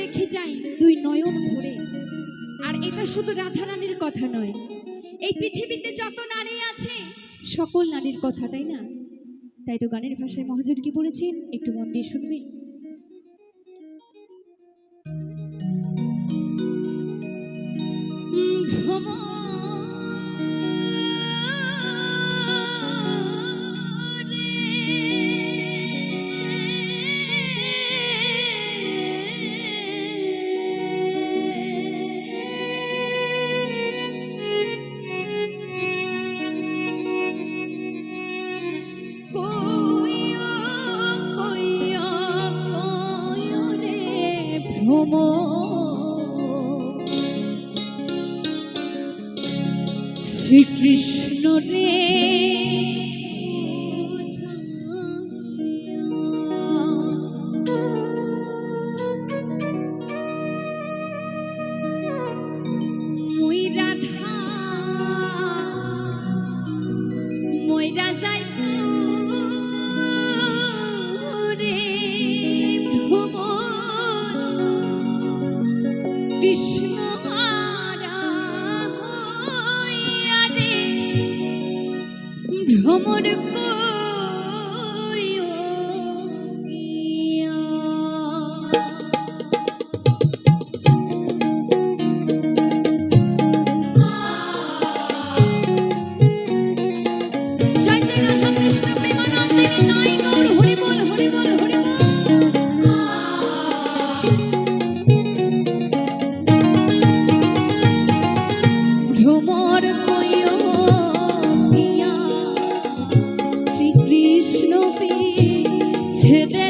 দেখে যাই দুই নয়ন ভরে। আর এটা শুধু রাধা রাধারানীর কথা নয়, এই পৃথিবীতে যত নারী আছে, সকল নারীর কথা, তাই না? তাই তো গানের ভাষায় মহাজন কি বলেছেন? একটু মন দিয়ে শুনবেন। কইয়া শ্রীকৃষ্ণ রে। মুই রাধা মনে খেদে